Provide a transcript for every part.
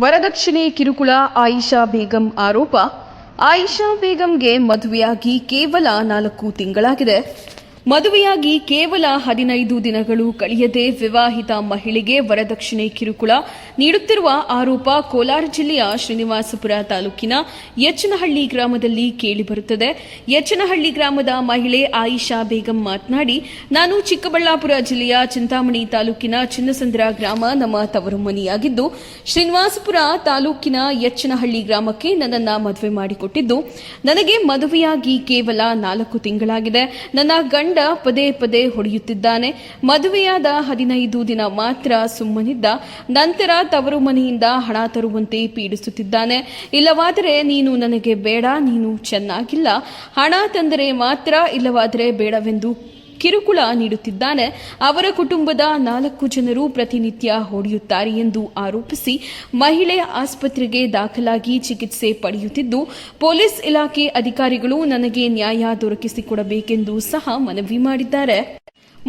ವರದಕ್ಷಿಣೆ ಕಿರುಕುಳ ಆಯಿಷಾ ಬೇಗಂ ಆರೋಪ. ಆಯಿಷಾ ಬೇಗಂಗೆ ಮದುವೆಯಾಗಿ ಕೇವಲ ನಾಲ್ಕು ತಿಂಗಳಾಗಿದೆ. ಮದುವೆಯಾಗಿ ಕೇವಲ ಹದಿನೈದು ದಿನಗಳು ಕಳೆಯದೆ ವಿವಾಹಿತ ಮಹಿಳೆಗೆ ವರದಕ್ಷಿಣೆ ಕಿರುಕುಳ ನೀಡುತ್ತಿರುವ ಆರೋಪ ಕೋಲಾರ ಜಿಲ್ಲೆಯ ಶ್ರೀನಿವಾಸಪುರ ತಾಲೂಕಿನ ಯಚ್ಚನಹಳ್ಳಿ ಗ್ರಾಮದಲ್ಲಿ ಕೇಳಿಬರುತ್ತದೆ. ಯಚ್ಚನಹಳ್ಳಿ ಗ್ರಾಮದ ಮಹಿಳೆ ಆಯಿಷಾ ಬೇಗಂ ಮಾತನಾಡಿ, ನಾನು ಚಿಕ್ಕಬಳ್ಳಾಪುರ ಜಿಲ್ಲೆಯ ಚಿಂತಾಮಣಿ ತಾಲೂಕಿನ ಚಿನ್ನಸಂದ್ರ ಗ್ರಾಮ ನಮ್ಮ ತವರು ಮನೆಯಾಗಿದ್ದು ಶ್ರೀನಿವಾಸಪುರ ತಾಲೂಕಿನ ಯಚ್ಚನಹಳ್ಳಿ ಗ್ರಾಮಕ್ಕೆ ನನ್ನನ್ನು ಮದುವೆ ಮಾಡಿಕೊಟ್ಟಿದ್ದು. ನನಗೆ ಮದುವೆಯಾಗಿ ಕೇವಲ ನಾಲ್ಕು ತಿಂಗಳಾಗಿದೆ. ನನ್ನ ಗಂಡ ಪದೇ ಪದೇ ಹೊಡೆಯುತ್ತಿದ್ದಾನೆ. ಮದುವೆಯಾದ ಹದಿನೈದು ದಿನ ಮಾತ್ರ ಸುಮ್ಮನಿದ್ದ. ನಂತರ ತವರು ಮನೆಯಿಂದ ಹಣ ತರುವಂತೆ ಪೀಡಿಸುತ್ತಿದ್ದಾನೆ. ಇಲ್ಲವಾದರೆ ನೀನು ನನಗೆ ಬೇಡ, ನೀನು ಚೆನ್ನಾಗಿಲ್ಲ. ಹಣ ತಂದರೆ ಮಾತ್ರ ಇಲ್ಲವಾದರೆ ಬೇಡವೆಂದು ಕಿರುಕುಳ ನೀಡುತ್ತಿದ್ದಾನೆ. ಅವರ ಕುಟುಂಬದ ನಾಲ್ಕು ಜನರು ಪ್ರತಿನಿತ್ಯ ಹೊಡೆಯುತ್ತಾರೆ ಎಂದು ಆರೋಪಿಸಿ ಮಹಿಳೆ ಆಸ್ಪತ್ರೆಗೆ ದಾಖಲಾಗಿ ಚಿಕಿತ್ಸೆ ಪಡೆಯುತ್ತಿದ್ದು, ಪೊಲೀಸ್ ಇಲಾಖೆ ಅಧಿಕಾರಿಗಳು ನನಗೆ ನ್ಯಾಯ ದೊರಕಿಸಿಕೊಡಬೇಕೆಂದು ಸಹ ಮನವಿ ಮಾಡಿದ್ದಾರೆ.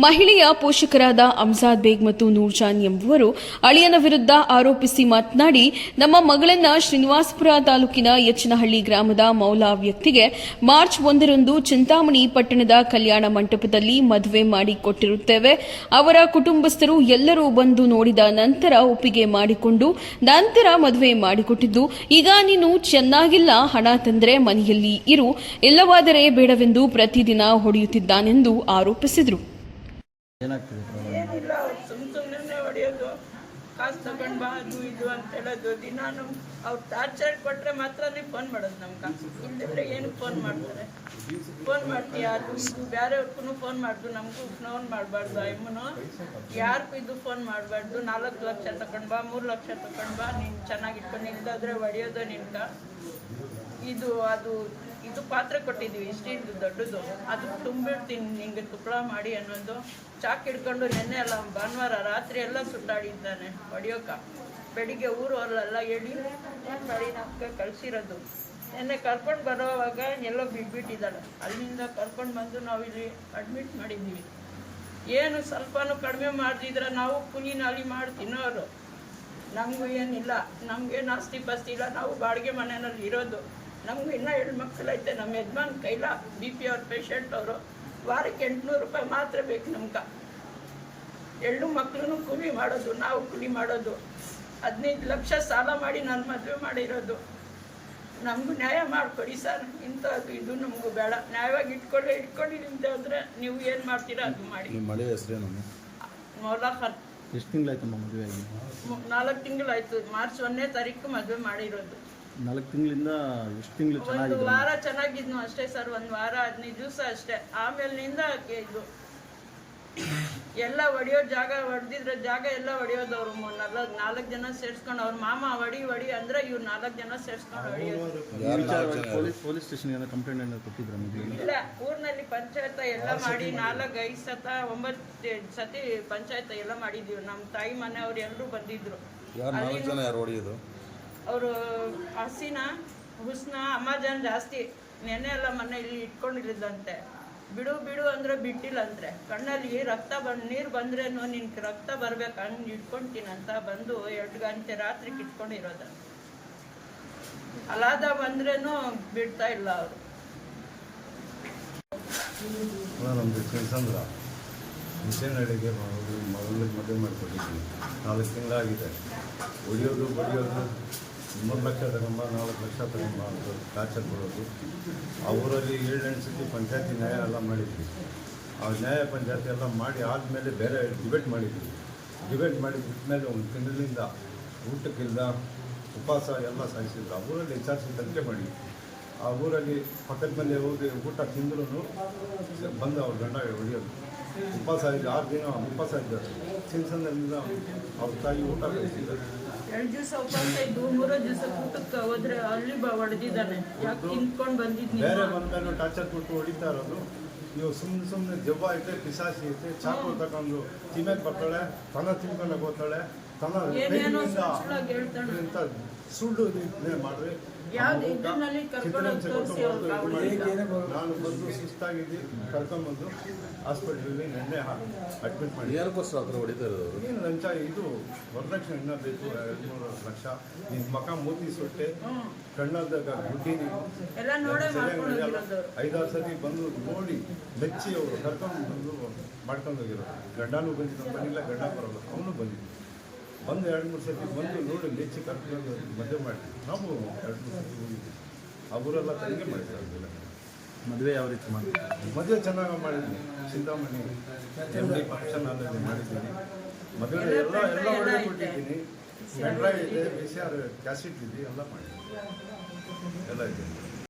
ಮಹಿಳೆಯ ಪೋಷಕರಾದ ಅಮ್ಜಾದ್ ಬೇಗ್ ಮತ್ತು ನೂರ್ಜಾನ್ ಎಂಬುವರು ಅಳಿಯನ ವಿರುದ್ಧ ಆರೋಪಿಸಿ ಮಾತನಾಡಿ, ನಮ್ಮ ಮಗಳನ್ನ ಶ್ರೀನಿವಾಸಪುರ ತಾಲೂಕಿನ ಯಚ್ಚನಹಳ್ಳಿ ಗ್ರಾಮದ ಮೌಲಾ ವ್ಯಕ್ತಿಗೆ ಮಾರ್ಚ್ ಒಂದರಂದು ಚಿಂತಾಮಣಿ ಪಟ್ಟಣದ ಕಲ್ಯಾಣ ಮಂಟಪದಲ್ಲಿ ಮದುವೆ ಮಾಡಿಕೊಟ್ಟಿರುತ್ತೇವೆ. ಅವರ ಕುಟುಂಬಸ್ಥರು ಎಲ್ಲರೂ ಬಂದು ನೋಡಿದ ನಂತರ ಒಪ್ಪಿಗೆ ಮಾಡಿಕೊಂಡು ನಂತರ ಮದುವೆ ಮಾಡಿಕೊಟ್ಟಿದ್ದು, ಈಗ ನೀನು ಚೆನ್ನಾಗಿಲ್ಲ, ಹಣ ತಂದರೆ ಮನೆಯಲ್ಲಿ ಇರು ಇಲ್ಲವಾದರೆ ಬೇಡವೆಂದು ಪ್ರತಿದಿನ ಹೊಡೆಯುತ್ತಿದ್ದಾನೆಂದು ಆರೋಪಿಸಿದರು. ಏನಾಗ್ತಿದೆ ಏನಿಲ್ಲ ಅವ್ರು ಸುಮ್ ಸುಮ್ಮನೆ ಹೊಡೆಯೋದು. ಕಾಸು ತಗೊಂಡ್ ಬಾ, ಅದು ಇದು ಅಂತ ಹೇಳೋದು. ದಿನಾನು ಅವ್ರು ಟಾರ್ಚರ್ ಕೊಟ್ರೆ ಮಾತ್ರನೇ ಫೋನ್ ಮಾಡೋದು ನಮ್ಗೆ. ಇಲ್ದಿದ್ರೆ ಏನು ಫೋನ್ ಮಾಡ್ತಾರೆ? ಫೋನ್ ಮಾಡ್ತೀಯ? ಅದು ಇದು ಬೇರೆಯವ್ರಿಗೂ ಫೋನ್ ಮಾಡ್ದು, ನಮಗೂ ಫೋನ್ ಮಾಡಬಾರ್ದು ಅಮ್ಮನು. ಯಾರಿಗೂ ಇದು ಫೋನ್ ಮಾಡಬಾರ್ದು. ನಾಲ್ಕು ಲಕ್ಷ ತಗೊಂಡ್ ಬಾ, ಮೂರು ಲಕ್ಷ ತಗೊಂಡ್ ಬಾ. ನೀನು ಚೆನ್ನಾಗಿ ಇಟ್ಕೊಂಡು ಇಲ್ದಾದ್ರೆ ಹೊಡೆಯೋದು ನಿನ್ಕ ಇದು, ಅದು ಇದು ಪಾತ್ರೆ ಕೊಟ್ಟಿದ್ದೀವಿ ಇಷ್ಟಿದ್ದು ದೊಡ್ಡದು. ಅದು ತುಂಬಿಡ್ತೀನಿ, ನಿಂಗೆ ತುಪ್ಪಳ ಮಾಡಿ ಅನ್ನೋದು. ಚಾಕ್ ಹಿಡ್ಕೊಂಡು ನೆನ್ನೆ ಎಲ್ಲ ಭಾನುವಾರ ರಾತ್ರಿ ಎಲ್ಲ ಸುತ್ತಾಡಿದ್ದಾನೆ, ಹೊಡಿಯೋಕ. ಬೆಳಿಗ್ಗೆ ಊರು ಅಲ್ಲೆಲ್ಲ ಹೇಳಿ ಮಾಡಿ ನಮ್ಗೆ ಕಳ್ಸಿರೋದು? ನೆನ್ನೆ ಕರ್ಕೊಂಡು ಬರೋವಾಗ ಎಲ್ಲೋ ಬಿಟ್ಬಿಟ್ಟಿದ್ದಾಳೆ. ಅಲ್ಲಿಂದ ಕರ್ಕೊಂಡು ಬಂದು ನಾವು ಇಲ್ಲಿ ಅಡ್ಮಿಟ್ ಮಾಡಿದ್ದೀವಿ. ಏನು ಸ್ವಲ್ಪನೂ ಕಡಿಮೆ ಮಾಡ್ತಿದ್ರೆ ನಾವು ಕುಲಿ ನಾಲಿ ಮಾಡಿ ತಿನ್ನೋರು. ನಮಗೂ ಏನಿಲ್ಲ ನಮಗೇನು ಆಸ್ತಿ ಪಾಸ್ತಿ ಇಲ್ಲ, ನಾವು ಬಾಡಿಗೆ ಮನೆಯಲ್ಲಿ ಇರೋದು. ನಮಗೂ ಇನ್ನೂ ಎರಡು ಮಕ್ಕಳೈತೆ ನಮ್ಮ ಯಜಮಾನ್ ಕೈಲ ಬಿ ಪಿ ಅವ್ರ ಪೇಷಂಟ್ ಅವರು. ವಾರಕ್ಕೆ ಎಂಟುನೂರು ರೂಪಾಯಿ ಮಾತ್ರ ಬೇಕು ನಮ್ಗೆ. ಎರಡು ಮಕ್ಕಳನ್ನು ಕೂಲಿ ಮಾಡೋದು ನಾವು ಕೂಲಿ ಮಾಡೋದು. ಹದಿನೈದು ಲಕ್ಷ ಸಾಲ ಮಾಡಿ ನಾನು ಮದುವೆ ಮಾಡಿರೋದು. ನಮಗೂ ನ್ಯಾಯ ಮಾಡಿಕೊಡಿ ಸರ್ ಇಂಥದ್ದು ಇದು ನಮಗೂ ಬೇಡ. ನ್ಯಾಯವಾಗಿ ಇಟ್ಕೊಳ್ಳಿ ಇಟ್ಕೊಂಡು ಅಂದರೆ ನೀವು ಏನು ಮಾಡ್ತೀರಾ ಅದು ಮಾಡಿ. ಮಳೆ ಹೆಸರೇನು? ಮೌಲಾ ಖಾನ್ ಎಷ್ಟು ತಿಂಗಳಾಯ್ತು ಮದುವೆ? ನಾಲ್ಕು ತಿಂಗಳಾಯ್ತು ಮಾರ್ಚ್ ಒಂದನೇ ತಾರೀಕು ಮದುವೆ ಮಾಡಿರೋದು. ನಾಲ್ಕು ತಿಂಗಳಿಂದ ಎಷ್ಟು ತಿಂಗಳು ಒಂದು ಚೆನ್ನಾಗಿದೆ ವಾರ ಚೆನ್ನಾಗಿದ್ನು ಅಷ್ಟೇ ಸರ್ ಒಂದು ವಾರ ಹದಿನೈದು ದಿವಸ ಅಷ್ಟೇ. ಆಮೇಲಿನಿಂದ ಇದು ಎಲ್ಲ ಹೊಡಿಯೋ ಜಾಗ ಹೊಡೆದಿದ್ರೆ ಜಾಗ ಎಲ್ಲ ಹೊಡಿಯೋದವ್ರು ನಾಲ್ಕು ನಾಲ್ಕು ಜನ ಸೇರ್ಸ್ಕೊಂಡು ಅವ್ರ ಮಾಮ ಹೊಡಿ ಹೊಡಿ ಅಂದ್ರೆ ಇವ್ರು ನಾಲ್ಕು ಜನ ಸೇರ್ಸ್ಕೊಂಡು ಹೊಡಿಯೋದು ಈ ವಿಚಾರವಾಗಿ ಪೊಲೀಸ್ ಪೊಲೀಸ್ ಸ್ಟೇಷನ್ಗೆ ಏನೋ ಕಂಪ್ಲೇಂಟ್ ಏನೋ ಕೊಟ್ಟಿದ್ರ ಇಲ್ಲ ಊರಿನಲ್ಲಿ ಪಂಚಾಯತ ಎಲ್ಲ ಮಾಡಿ ನಾಲ್ಕು ಐದು ಸತ ಒಂಬತ್ತು ಸತಿ ಪಂಚಾಯತ ಎಲ್ಲ ಮಾಡಿದ್ದೀವಿ. ನಮ್ಮ ತಾಯಿ ಮನೆಯವ್ರು ಎಲ್ಲರೂ ಬಂದಿದ್ರು. ಯಾರು ನಾಲ್ಕು ಜನ ಯಾರು ಹೊಡೆಯೋದು ಅವರು ಹಸಿನ, ಹುಸ್ನ ಅಮಾಜಾನ್ ಜಾಸ್ತಿ. ನೆನೆ ಎಲ್ಲ ಮೊನ್ನೆ ಇಲ್ಲಿ ಇಟ್ಕೊಂಡಿರಿದಂತೆ ಬಿಡು ಬಿಡು ಅಂದ್ರೆ ಬಿಟ್ಟಿಲ್ಲ ಅಂದ್ರೆ. ಕಣ್ಣಲ್ಲಿ ರಕ್ತ ಬಂದು, ನೀರು ಬಂದ್ರೇನು ನಿನ್ಗೆ ರಕ್ತ ಬರ್ಬೇಕು, ಹಂಗೆ ಇಟ್ಕೊಂತೀನಿ ಅಂತ ಬಂದು ಎರಡು ಗಂಟೆ ರಾತ್ರಿ ಇಟ್ಕೊಂಡಿರೋದ ಅಲಾದ ಬಂದ್ರೇನು ಬಿಡ್ತಾ ಇಲ್ಲ ಅವರು. ನಮ್ಮದು ಚಿನ್ಸಂದ್ರ ಮಿಷನಡಿಗೆ ಮಗಳಿಗೆ ಮದುವೆ ಮಾಡಿಕೊಟ್ಟಿದ್ದೀನಿ. ನಾಲ್ಕು ತಿಂಗಳಾಗಿದೆ. ಹೊಡಿಯೋದು, ಬಡಿಯೋದು. ಮೂರು ಲಕ್ಷ ತಗೊಂಬ ನಾಲ್ಕು ಲಕ್ಷ ತಗೊಂಬ ಅಂತ ಟಾರ್ಚರ್ ಕೊಡೋದು. ಆ ಊರಲ್ಲಿ ಏಳೆಂಟು ಸತಿ ಪಂಚಾಯತಿ ನ್ಯಾಯ ಎಲ್ಲ ಮಾಡಿದ್ವಿ. ಆ ನ್ಯಾಯ ಪಂಚಾಯತಿ ಎಲ್ಲ ಮಾಡಿ ಆದಮೇಲೆ ಬೇರೆ ಡಿಬೇಟ್ ಮಾಡಿದ್ವಿ. ಡಿಬೇಟ್ ಮಾಡಿ ಬಿಟ್ಮೇಲೆ ಒಂದು ತಿಂಗಳಿಂದ ಊಟಕ್ಕಿಲ್ಲ, ಉಪವಾಸ ಎಲ್ಲ ಸಾಯಿಸಿದ್ರು. ಆ ಊರಲ್ಲಿ ವಿಚಾರಿಸಿ ತನಿಖೆ ಮಾಡಿ ಆ ಊರಲ್ಲಿ ಪಕ್ಕದ ಮನೆ ಹೋಗಿ ಊಟ ತಿಂದ್ರು ಬಂದು ಅವ್ರ ಗಂಡ ಹೊಡಿಯೋದು. ಉಪವಾಸ ಇದ್ದು ಆರು ದಿನ ಉಪವಾಸ ಇದ್ದಾರೆ ಚಿನ್ಸಂದ್ರಿಂದ ಅವ್ರ ತಾಯಿ ಊಟ ಕಳಿಸಿದ್ದಾರೆ ಎರಡು ದಿವಸ ಉಪವಾಸ ಇದ್ದು ಮೂರೋ ದಿವಸ ಊಟಕ್ಕೆ ಹೋದ್ರೆ ಅಲ್ಲಿ ಹೊಡೆದಿದ್ದಾನೆ ಯಾಕೆ ತಿನ್ಕೊಂಡು ಬಂದಿದ್ದೀನಿ ಬೇರೆ ಬಂದ್ಮೇಲೆ ಟಾರ್ಚರ್ ಕೊಟ್ಟು ಹೊಡಿತಾ ಇರೋದು. ನೀವು ಸುಮ್ಮನೆ ಸುಮ್ಮನೆ ದೆವ್ವ ಐತೆ ಪಿಸಾಸಿ ಐತೆ ಚಾಕು ತಗೊಂಡು ತಿನ್ನಕ್ಕೆ ಬರ್ತಾಳೆ ತನ ತಿನ್ಕೊಂಡಾಗ ಹೋಗ್ತಾಳೆ ತನ್ನ ಸುಳ್ಳು ಸುಳ್ಳಾಗಿ ನಾನು ಬಂದು ಸುಸ್ತಾಗಿದ್ದು ಕರ್ಕೊಂಬಂದು ಹಾಸ್ಪಿಟ್ಲಲ್ಲಿ ನೆನ್ನೆ ಅಡ್ಮಿಟ್ ಮಾಡಿ ಏನಕ್ಕೋಸ್ಕರ ಹತ್ರ ಹೊಡಿತಾ ಇರೋದು? ಏನು ಲಂಚ? ಇದು ವರದಕ್ಷಿಣೆ ಇನ್ನೂ ಬೇಕು ಎರಡು ಮೂರು ಲಕ್ಷ. ನಿನ್ನ ಮಕ ಮೂತಿ ಸೊಟ್ಟೆ ಕಣ್ಣದಾಗ ಗುಡ್ಡಿ ನೀನು. ಎಲ್ಲ ನೋಡೇ ಮಾಡ್ಕೊಂಡು ನಡೆಯಲ್ಲ. ಹೋಗಿರೋದು. ಐದಾರು ಸತಿ ಬಂದು ನೋಡಿ ಮೆಚ್ಚಿ ಅವರು ಕರ್ಕೊಂಡು ಬಂದು ಮಾಡ್ಕೊಂಡು ಹೋಗಿರೋದು. ಗಂಡನೂ ಬಂದಿದ್ದು ಬಂದಿಲ್ಲ ಗಂಡ ಬರೋಲ್ಲ. ಅವನು ಬಂದಿದ್ದು ಬಂದು ಎರಡು ಮೂರು ಸತಿ ಬಂದು ನೋಡಿ ಮೆಚ್ಚಿ ಕರ್ಕೊಂಡು ಮದುವೆ ಮಾಡಿ. ನಾವು ಎರಡು ಮೂರು ಸತಿ ಹೋಗಿದ್ವಿ. ಅವರೆಲ್ಲ ಮಾಡಿದೆ ಮಾಡಿದ್ದಾರೆ ಮದುವೆ ಯಾವ ರೀತಿ ಮಾಡಿದ್ವಿ ಮದುವೆ ಚೆನ್ನಾಗಿ ಮಾಡಿದ್ವಿ. ಚಿಂತಾಮಣಿ ಎಂ ಡಿ ಫಂಕ್ಷನ್ ಅಲ್ಲಿ ಮಾಡಿದ್ದೀನಿ. ಮದುವೆ ಎಲ್ಲ ಎಲ್ಲ ಒಳ್ಳೆ ಕೊಟ್ಟಿದ್ದೀನಿ. ಪೆನ್ಡ್ರೈವ್ ಇದೆ ವಿ ಸಿ ಆರ್ ಕ್ಯಾಸೆಟ್ ಇದೆ ಎಲ್ಲ ಮಾಡಿದ್ದೀನಿ. ಎಲ್ಲ ಇದೆ.